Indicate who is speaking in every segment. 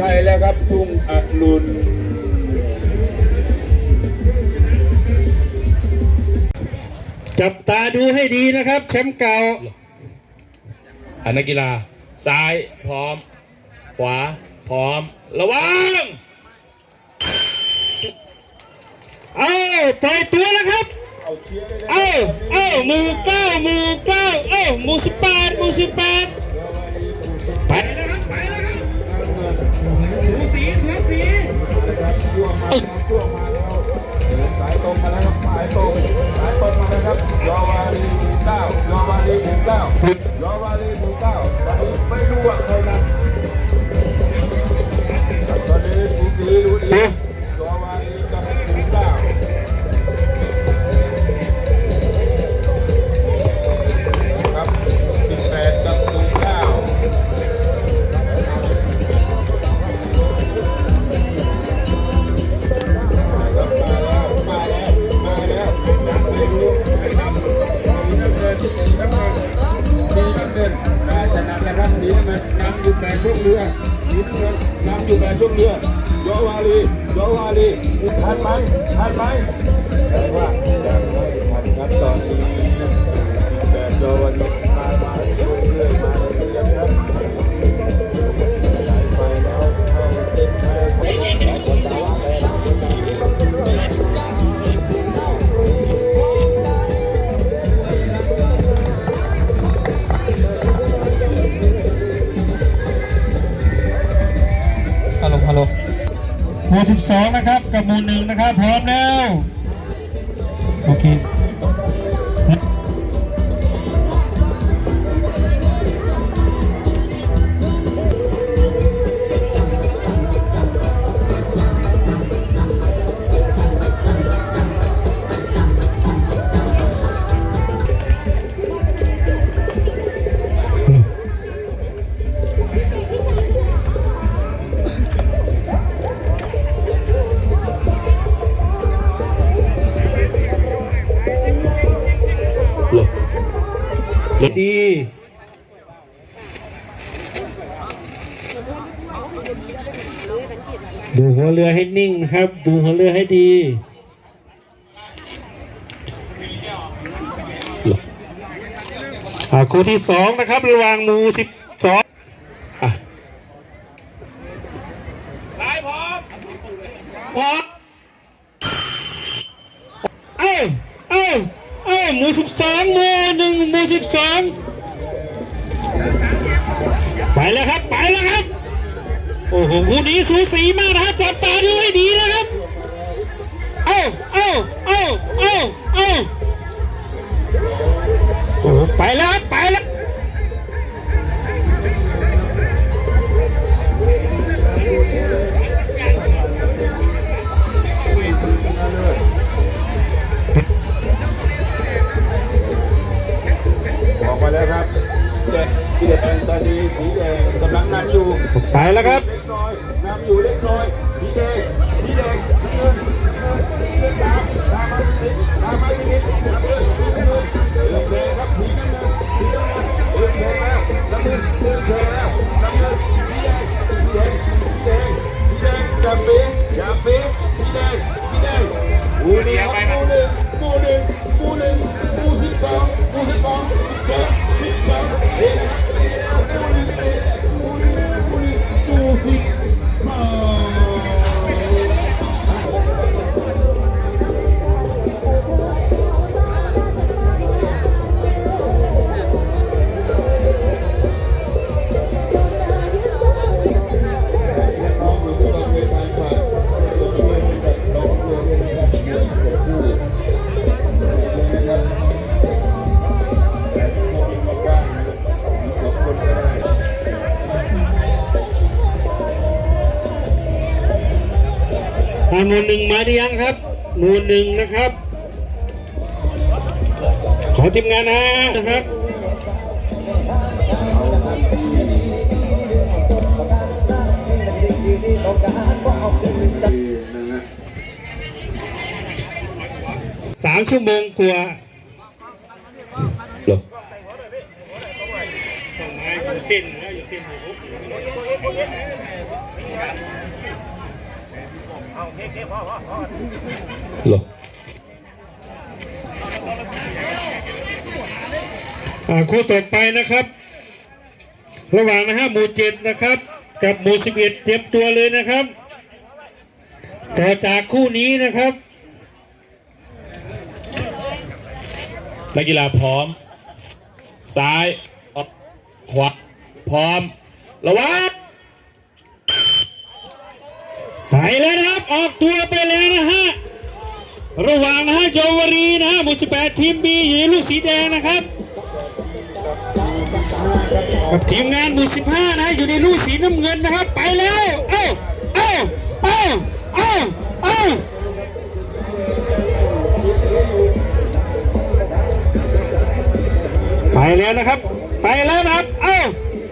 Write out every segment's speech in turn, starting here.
Speaker 1: ชัยแล้วครับทุ่งอรุณ
Speaker 2: จับตาดูให้ดีนะครับ แชมป์เก่า
Speaker 3: อันนักกีฬา ซ้ายพร้อม ขวาพร้อม ระวัง
Speaker 2: เอาปล่อยตัวแล้วครับ
Speaker 1: เอาเอา
Speaker 2: หมู่เก้าหมู่เก้าเอาหมู่สิบแปดหมู่สิบแปด 2
Speaker 1: นะครับ กับหมู่1นะครับ
Speaker 2: พร้อมแล้ว นิ่งครับ ดูหัวเรือให้ดีคู่ที่สองนะครับ ระว่างมู่สิบ ไปแล้ว เสี
Speaker 1: ย
Speaker 2: ไปครับ
Speaker 1: มู่หนึ่งมาหรือ
Speaker 2: ยังครับมู่หนึ่งนะครับ ขอทีมงานนะนะครับสามชั่วโมงกว่า
Speaker 3: ห
Speaker 2: ลบเต้นแล้วอยู่เต้นอยู่
Speaker 3: หรอ
Speaker 1: คู่ต่อไปนะครับ ระหว่างนะฮะหมู่เจ็ดนะครับ กับหมู่สิบเอ็ดเตรียมตัวเลยนะครับ ต่อจากคู่นี้นะครับ
Speaker 3: นักกีฬาพร้อม ซ้ายขวาพร้อม ระวัง
Speaker 1: ไปแล้วนะครับ ออกตัวไปแล้วนะฮะ ระหว่างนะฮะโจวารีนะฮะหมู่สิบแปดทีมบีอยู่ในลูกสีแดงนะครับ กับทีมงานหมู่สิบห้านะฮะอยู่ในลูกสีน้ำเงินนะครับ ไปแล้ว เอ้าเอ้าเอ้าเอ้าเอ้าไปแล้วนะครับ ไปแล้วนะครับ เอ้า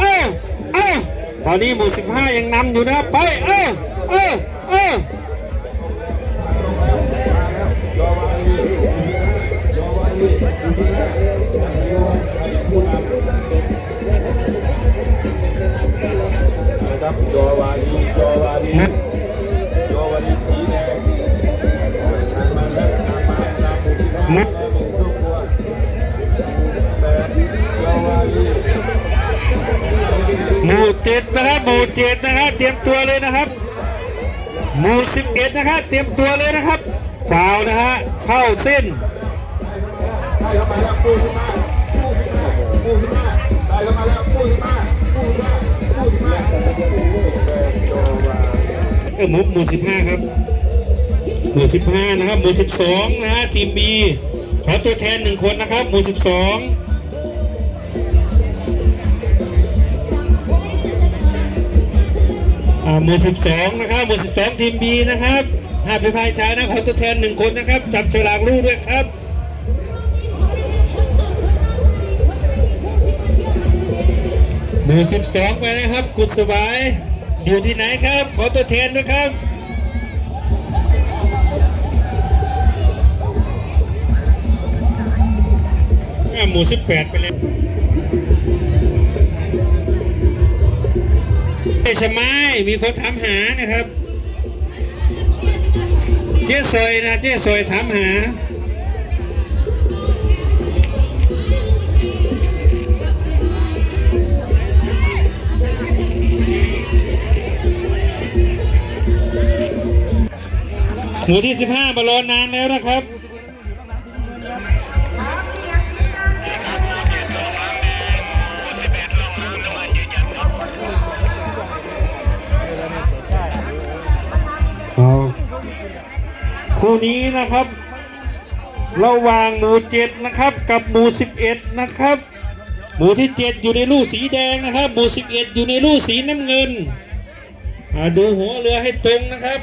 Speaker 1: เอ้าเอ้าตอนนี้หมู่สิบห้ายังนำอยู่นะครับ ไป เอ้าเอ้า
Speaker 2: นะครับโยวารีโยวารีโยวารีสีแดงมาแล้วมาตามผู้ที่มาแล้วเป็นครอบครัวแต่โยวารี
Speaker 1: หมู่เจ็ดนะครับหมู่เจ็ดนะครับเตรียมตัวเลยนะครับ หมู่สิบเอ็ดนะครับเตรียมตัวเลยนะครับฟาวนะฮะเข้าเส้น
Speaker 2: เข้ามาแล้วปูขึ้นมาปูขึ้นมา
Speaker 1: ออหมู่หมู่สิบห้าครับ หมู่สิบห้านะครับ หมู่สิบสองนะฮะทีมบีขอตัวแทนหนึ่งคนนะครับ หมู่สิบสองอ่าหมู่สิบสองนะครับ หมู่สิบสองทีมบีนะครับห้าเป็นฝ่ายชายนะขอตัวแทนหนึ่งคนนะครับ จับฉลากลูกด้วยครับหมู่สิบสองไปนะครับ กุศบาย อยู่ที่ไหนครับ ขอตัวแทนด้วยครับหมู่สิบแปดไปเลยเชะไม้มีคนถามหานะครับ เจ๊ซอยนะ เจ๊ซอยถามหา หมู่ที่ 15มารอนานแล้วนะครับคู่นี้นะครับ ระหว่างหมู่เจ็ดนะครับ กับหมู่สิบเอ็ดนะครับ หมู่ที่เจ็ดอยู่ในลูกสีแดงนะครับ หมู่สิบเอ็ดอยู่ในลูกสีน้ำเงินดูหัวเรือให้ตรงนะครับ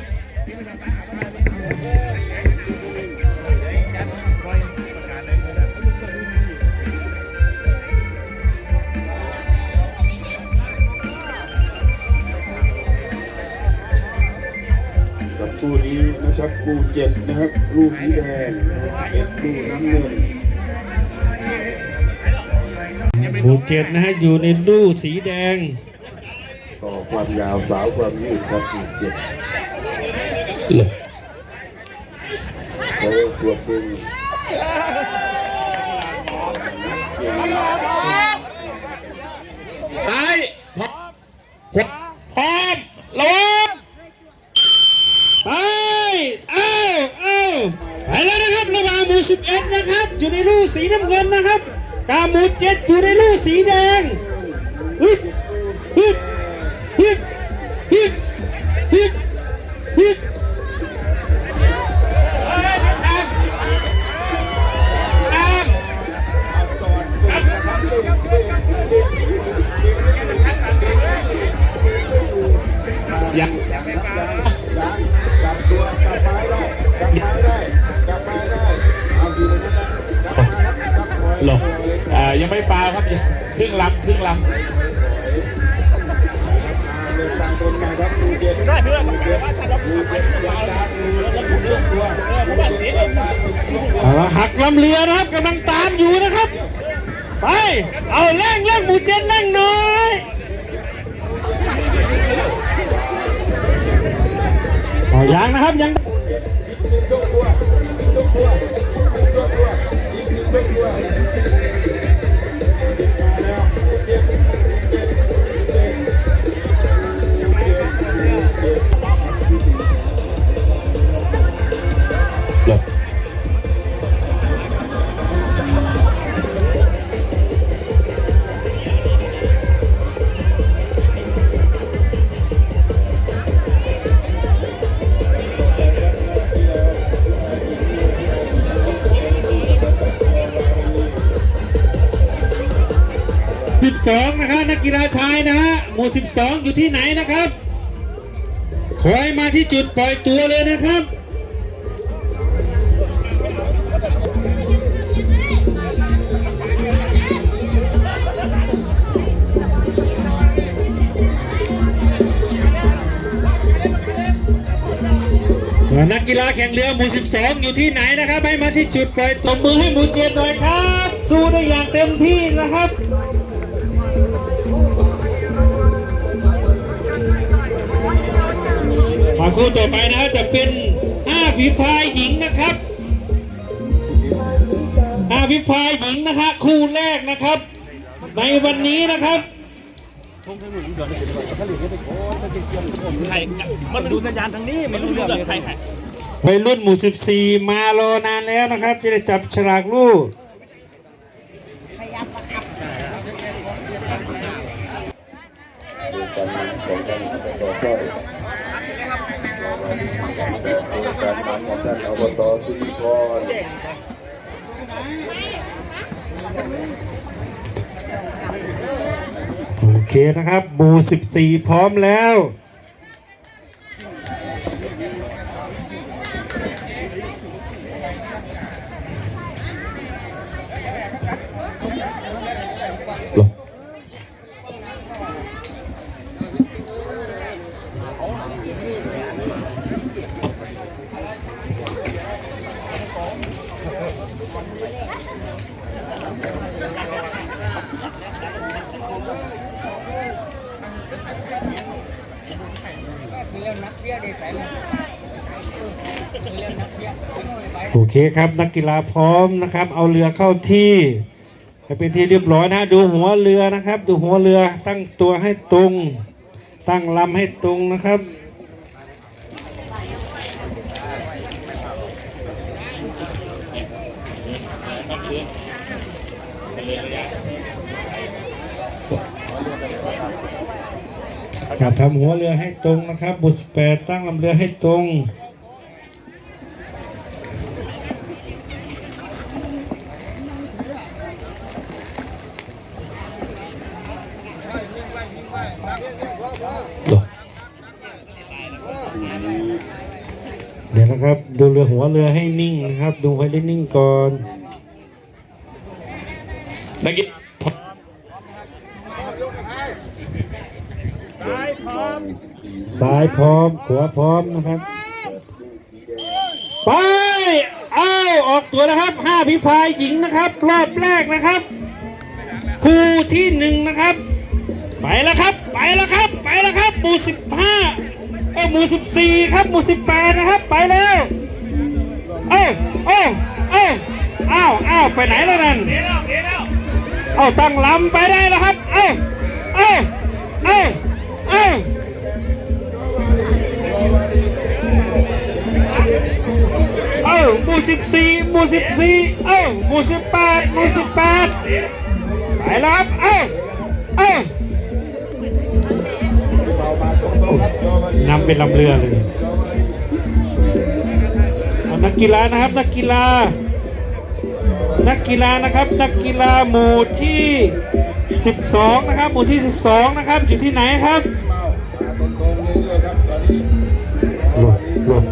Speaker 2: คู่นี้นะครับคู่เจ็ดนะครับลูกสีแดงเอ็ดลูกน้ำเงิน
Speaker 1: หมู่เจ็ดนะฮะอยู่ในลูกสีแดง
Speaker 2: ต่อความยาวสาวความยืดครับคู่เจ็ด
Speaker 3: เหรอ
Speaker 2: เขาตัวเป็น
Speaker 3: ซ้ายพร้อมขวาพร้อม ระวัง
Speaker 1: ไป เอ้าเอ้า ไปแล้วนะครับระหว่างหมู่สิบเอ็ดนะครับ อยู่ในลูสีน้ำเงินนะครับ กาหมู่เจ็ดอยู่ในลูสีแดงฮึบฮึบ
Speaker 3: หรออ่ายังไม่ปลาครับยังครึ่งลำครึ่งล
Speaker 2: เดินทางบนมาครับคู่เจ็ดได้เพื่อนคู่เจ็ดคู่เจ็ดยาวจากมือแล้วก็คู่เจ็ดตัวเจ็ดยาวจากมือ
Speaker 1: เอาละหักลำเรือนะครับกำลังตามอยู่นะครับ ไป เอาแร่งแร่งหมูเจ็ดแร่งหน้อยอ๋อยังนะครับยัง
Speaker 2: อีก
Speaker 1: ชายนะฮะหมู่ 12 อยู่ที่ไหนนะครับ ขอให้มาที่จุดปล่อยตัวเลยนะครับ นักกีฬาแข่งเรือหมู่ 12 อยู่ที่ไหนนะครับ ให้มาที่จุดปล่อยตัวมือให้หมู่เจ็ดหน่อยครับ สู้ได้อย่างเต็มที่นะครับ มาคู่ต่อไปนะครับจะเป็น5ฝีพายหญิงนะครับ5ฝีพายหญิงนะคะคู่แรกนะครับ ในวันนี้นะครับ
Speaker 4: ใครมันดูสัญญาณทางนี้ไม่รู้เรื่องเลยใครใคร
Speaker 1: วัยรุ่นหมู่ 14 มารอนานแล้วนะครับ จะได้จับฉลากลูก
Speaker 2: การนำของท่านอบตสร้อยการนำ ของท่านอบตสุริพร
Speaker 1: โอเคนะครับหมู่14 พร้อมแล้ว โอเคครับนักกีฬาพร้อมนะครับ เอาเรือเข้าที่ให้เป็นที่เรียบร้อยนะดูหัวเรือนะครับ ดูหัวเรือตั้งตัวให้ตรง ตั้งลำให้ตรงนะครับจะทำหัวเรือให้ตรงนะครับบุตรแปดตั้งลำเรือให้ตรง ดูเรือหัวเรือให้นิ่งนะครับ ดูให้ได้นิ่งก่อน
Speaker 3: นักกีฬา
Speaker 1: ซ้ายพร้อม ขวาพร้อมนะครับ ไปเอาออกตัวนะครับห้าพิพายหญิงนะครับ รอบแรกนะครับ คู่ที่หนึ่งนะครับ ไปแล้วครับ ไปแล้วครับ ไปแล้วครับ หมู่สิบห้าเออหมู่สิบสี่ครับ หมู่สิบแปดนะครับ ไปแล้ว เอ้เอ้เอ้าอ้าวอ้าวไปไหนแล้วนั่นเอาตั้งลำไปได้แล้วครับ เอ้เอ้เอ้เอ้เอ้าหมู่สิบสี่หมู่สิบสี่เอ้าหมู่สิบแปดหมู่สิบแปดไปแล้วครับ เอ้เอ้นำเป็นลำเรือเลย นักกีฬานะครับนักกีฬา นักกีฬานะครับนักกีฬาหมู่ที่ 12 นะครับ หมู่ที่ 12 นะครับอยู่ที่ไหนครับหลบหลบ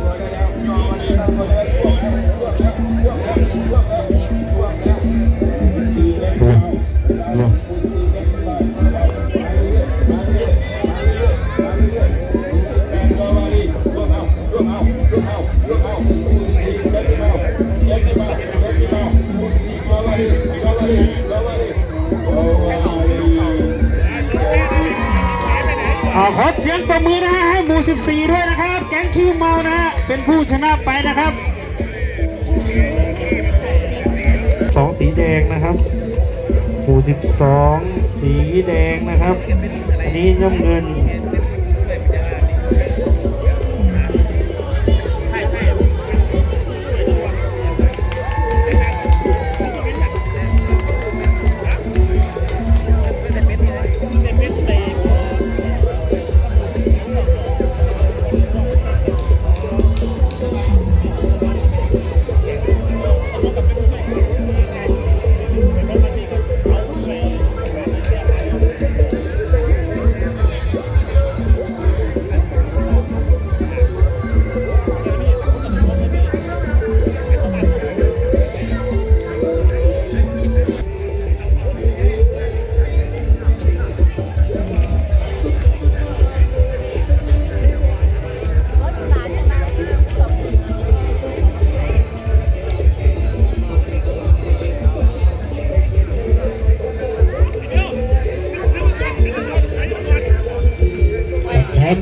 Speaker 1: อขอเสียงตบมือนะฮะให้หมู่ 14 ด้วยนะครับ แก๊งคิวเมานะฮะเป็นผู้ชนะไปนะครับสองสีแดงนะครับหมู่ 12 สีแดงนะครับ อันนี้น้ำเงิน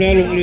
Speaker 1: พร้